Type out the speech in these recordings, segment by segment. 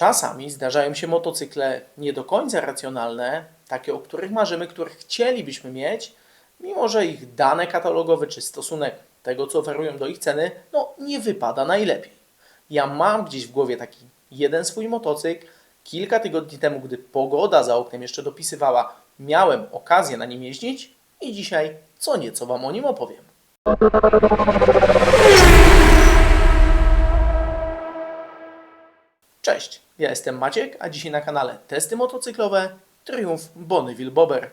Czasami zdarzają się motocykle nie do końca racjonalne, takie, o których marzymy, które chcielibyśmy mieć, mimo że ich dane katalogowe czy stosunek tego, co oferują do ich ceny, no nie wypada najlepiej. Ja mam gdzieś w głowie taki jeden swój motocykl. Kilka tygodni temu, gdy pogoda za oknem jeszcze dopisywała, miałem okazję na nim jeździć i dzisiaj co nieco Wam o nim opowiem. Cześć, ja jestem Maciek, a dzisiaj na kanale Testy Motocyklowe Triumph Bonneville Bobber.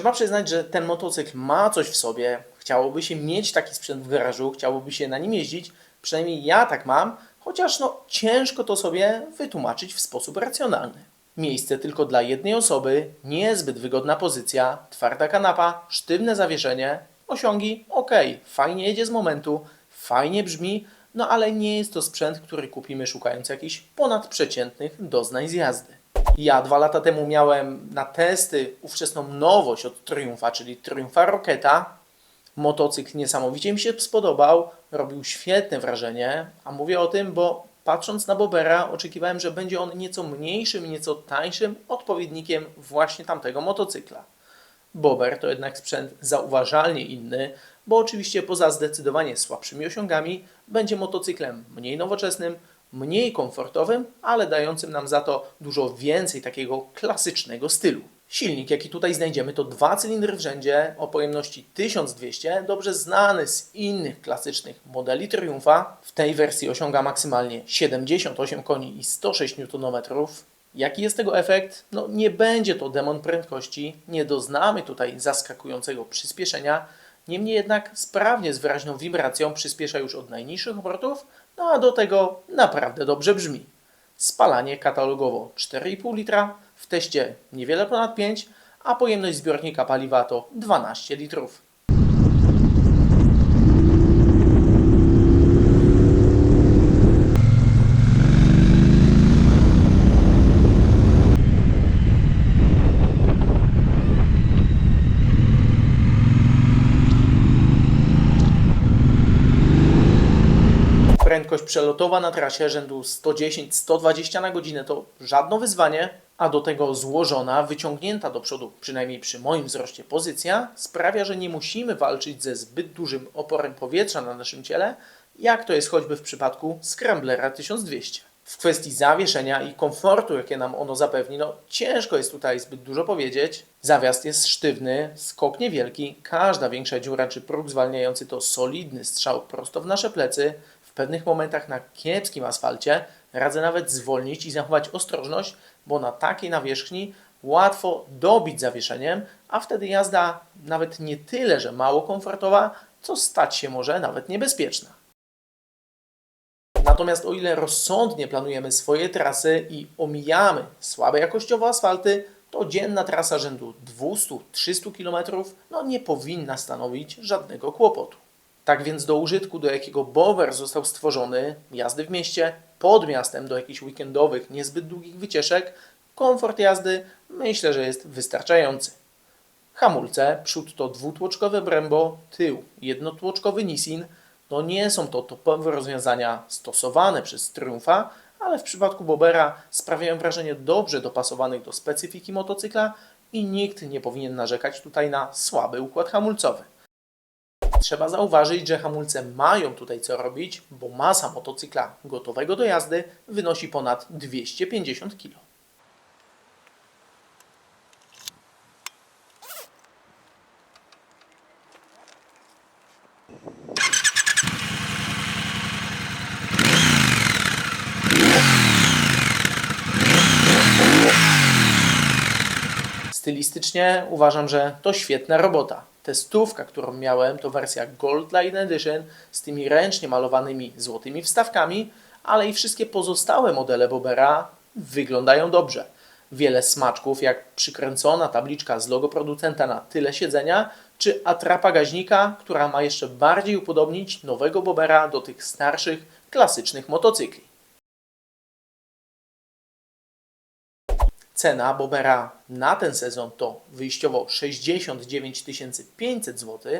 Trzeba przyznać, że ten motocykl ma coś w sobie. Chciałoby się mieć taki sprzęt w garażu, chciałoby się na nim jeździć. Przynajmniej ja tak mam, chociaż no, ciężko to sobie wytłumaczyć w sposób racjonalny. Miejsce tylko dla jednej osoby, niezbyt wygodna pozycja, twarda kanapa, sztywne zawieszenie, osiągi ok, fajnie jedzie z momentu, fajnie brzmi, no ale nie jest to sprzęt, który kupimy szukając jakichś ponadprzeciętnych doznań z jazdy. Ja dwa lata temu miałem na testy ówczesną nowość od Triumfa, czyli Triumfa Rocketa. Motocykl niesamowicie mi się spodobał, robił świetne wrażenie, a mówię o tym, bo patrząc na Bobera oczekiwałem, że będzie on nieco mniejszym, nieco tańszym odpowiednikiem właśnie tamtego motocykla. Bober to jednak sprzęt zauważalnie inny, bo oczywiście poza zdecydowanie słabszymi osiągami będzie motocyklem mniej nowoczesnym, mniej komfortowym, ale dającym nam za to dużo więcej takiego klasycznego stylu. Silnik, jaki tutaj znajdziemy, to dwa cylindry w rzędzie o pojemności 1200, dobrze znany z innych klasycznych modeli Triumfa. W tej wersji osiąga maksymalnie 78 koni i 106 Nm. Jaki jest tego efekt? No nie będzie to demon prędkości, nie doznamy tutaj zaskakującego przyspieszenia, niemniej jednak sprawnie z wyraźną wibracją przyspiesza już od najniższych obrotów, no a do tego naprawdę dobrze brzmi. Spalanie katalogowo 4,5 litra, w teście niewiele ponad 5, a pojemność zbiornika paliwa to 12 litrów. Prędkość przelotowa na trasie rzędu 110-120 na godzinę to żadne wyzwanie, a do tego złożona, wyciągnięta do przodu, przynajmniej przy moim wzroście pozycja, sprawia, że nie musimy walczyć ze zbyt dużym oporem powietrza na naszym ciele, jak to jest choćby w przypadku Scramblera 1200. W kwestii zawieszenia i komfortu, jakie nam ono zapewni, no ciężko jest tutaj zbyt dużo powiedzieć. Zawiast jest sztywny, skok niewielki, każda większa dziura czy próg zwalniający to solidny strzał prosto w nasze plecy. W pewnych momentach na kiepskim asfalcie radzę nawet zwolnić i zachować ostrożność, bo na takiej nawierzchni łatwo dobić zawieszeniem, a wtedy jazda nawet nie tyle, że mało komfortowa, co stać się może nawet niebezpieczna. Natomiast o ile rozsądnie planujemy swoje trasy i omijamy słabe jakościowo asfalty, to dzienna trasa rzędu 200-300 km no nie powinna stanowić żadnego kłopotu. Tak więc do użytku, do jakiego Bower został stworzony, jazdy w mieście, pod miastem, do jakichś weekendowych, niezbyt długich wycieczek, komfort jazdy myślę, że jest wystarczający. Hamulce, przód to dwutłoczkowe Brembo, tył jednotłoczkowy Nissin. No nie są to topowe rozwiązania stosowane przez Triumfa, ale w przypadku Bobera sprawiają wrażenie dobrze dopasowanych do specyfiki motocykla i nikt nie powinien narzekać tutaj na słaby układ hamulcowy. Trzeba zauważyć, że hamulce mają tutaj co robić, bo masa motocykla gotowego do jazdy wynosi ponad 250 kg. Stylistycznie uważam, że to świetna robota. Te Testówka, którą miałem, to wersja Gold Line Edition z tymi ręcznie malowanymi złotymi wstawkami, ale i wszystkie pozostałe modele Bobera wyglądają dobrze. Wiele smaczków, jak przykręcona tabliczka z logo producenta na tyle siedzenia, czy atrapa gaźnika, która ma jeszcze bardziej upodobnić nowego Bobera do tych starszych, klasycznych motocykli. Cena Bobera na ten sezon to wyjściowo 69 500 zł.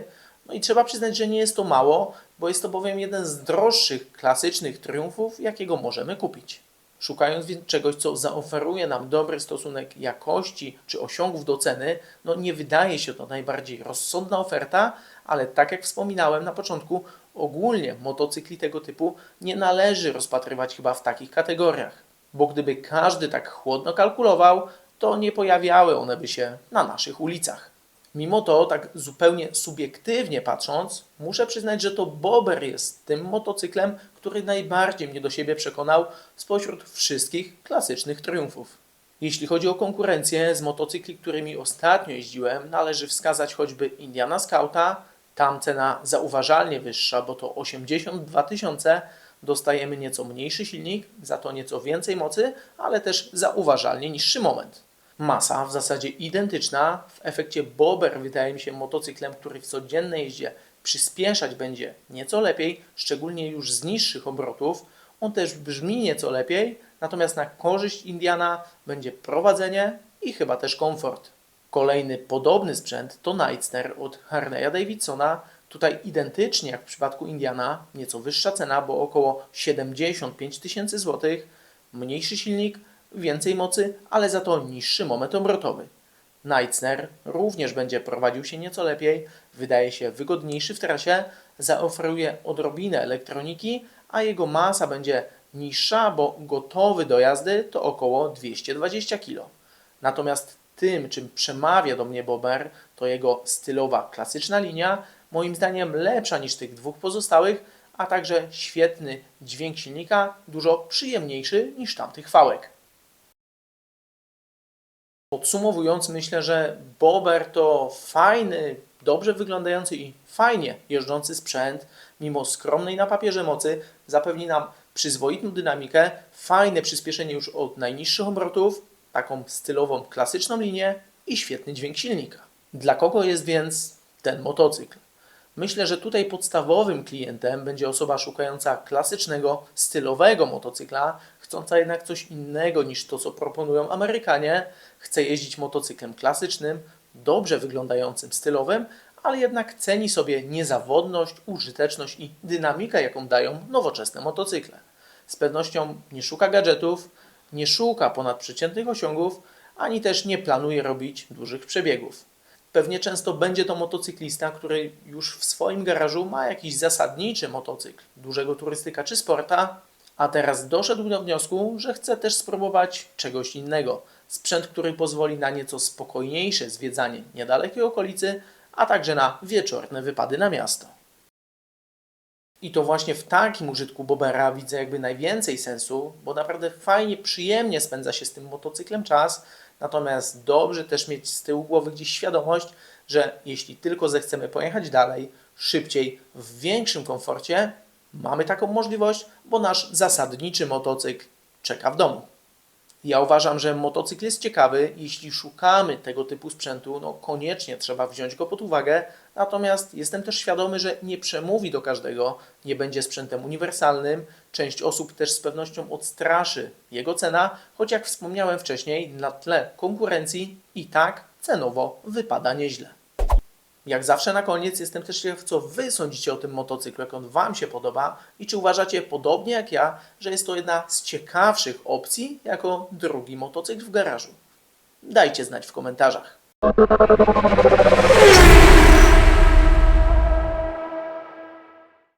No i trzeba przyznać, że nie jest to mało, bo jest to bowiem jeden z droższych klasycznych triumfów, jakiego możemy kupić. Szukając więc czegoś, co zaoferuje nam dobry stosunek jakości czy osiągów do ceny, no nie wydaje się to najbardziej rozsądna oferta, ale tak jak wspominałem na początku, ogólnie motocykli tego typu nie należy rozpatrywać chyba w takich kategoriach bo gdyby każdy tak chłodno kalkulował, to nie pojawiały one by się na naszych ulicach. Mimo to, tak zupełnie subiektywnie patrząc, muszę przyznać, że to Bober jest tym motocyklem, który najbardziej mnie do siebie przekonał spośród wszystkich klasycznych triumfów. Jeśli chodzi o konkurencję z motocykli, którymi ostatnio jeździłem, należy wskazać choćby Indiana Scouta. Tam cena zauważalnie wyższa, bo to 82 tysiące, dostajemy nieco mniejszy silnik, za to nieco więcej mocy, ale też zauważalnie niższy moment. Masa w zasadzie identyczna, w efekcie Bober wydaje mi się motocyklem, który w codziennej jeździe przyspieszać będzie nieco lepiej, szczególnie już z niższych obrotów. On też brzmi nieco lepiej, natomiast na korzyść Indiana będzie prowadzenie i chyba też komfort. Kolejny podobny sprzęt to Nightster od Harley'a Davidsona, Tutaj identycznie jak w przypadku Indiana, nieco wyższa cena, bo około 75 tysięcy złotych, mniejszy silnik, więcej mocy, ale za to niższy moment obrotowy. Nightsner również będzie prowadził się nieco lepiej, wydaje się wygodniejszy w trasie, zaoferuje odrobinę elektroniki, a jego masa będzie niższa, bo gotowy do jazdy to około 220 kg. Natomiast tym, czym przemawia do mnie Bober, to jego stylowa, klasyczna linia, moim zdaniem lepsza niż tych dwóch pozostałych, a także świetny dźwięk silnika, dużo przyjemniejszy niż tamtych fałek. Podsumowując, myślę, że Bober to fajny, dobrze wyglądający i fajnie jeżdżący sprzęt, mimo skromnej na papierze mocy, zapewni nam przyzwoitą dynamikę, fajne przyspieszenie już od najniższych obrotów, taką stylową, klasyczną linię i świetny dźwięk silnika. Dla kogo jest więc ten motocykl? Myślę, że tutaj podstawowym klientem będzie osoba szukająca klasycznego, stylowego motocykla, chcąca jednak coś innego niż to, co proponują Amerykanie. Chce jeździć motocyklem klasycznym, dobrze wyglądającym, stylowym, ale jednak ceni sobie niezawodność, użyteczność i dynamikę, jaką dają nowoczesne motocykle. Z pewnością nie szuka gadżetów, nie szuka ponadprzeciętnych osiągów, ani też nie planuje robić dużych przebiegów. Pewnie często będzie to motocyklista, który już w swoim garażu ma jakiś zasadniczy motocykl, dużego turystyka czy sporta, a teraz doszedł do wniosku, że chce też spróbować czegoś innego. Sprzęt, który pozwoli na nieco spokojniejsze zwiedzanie niedalekiej okolicy, a także na wieczorne wypady na miasto. I to właśnie w takim użytku Bobera widzę jakby najwięcej sensu, bo naprawdę fajnie, przyjemnie spędza się z tym motocyklem czas, Natomiast dobrze też mieć z tyłu głowy gdzieś świadomość, że jeśli tylko zechcemy pojechać dalej, szybciej, w większym komforcie, mamy taką możliwość, bo nasz zasadniczy motocykl czeka w domu. Ja uważam, że motocykl jest ciekawy. Jeśli szukamy tego typu sprzętu, no koniecznie trzeba wziąć go pod uwagę. Natomiast jestem też świadomy, że nie przemówi do każdego, nie będzie sprzętem uniwersalnym. Część osób też z pewnością odstraszy jego cena, choć jak wspomniałem wcześniej, na tle konkurencji i tak cenowo wypada nieźle. Jak zawsze na koniec jestem też ciekaw, co Wy sądzicie o tym motocyklu, jak on Wam się podoba i czy uważacie podobnie jak ja, że jest to jedna z ciekawszych opcji jako drugi motocykl w garażu. Dajcie znać w komentarzach.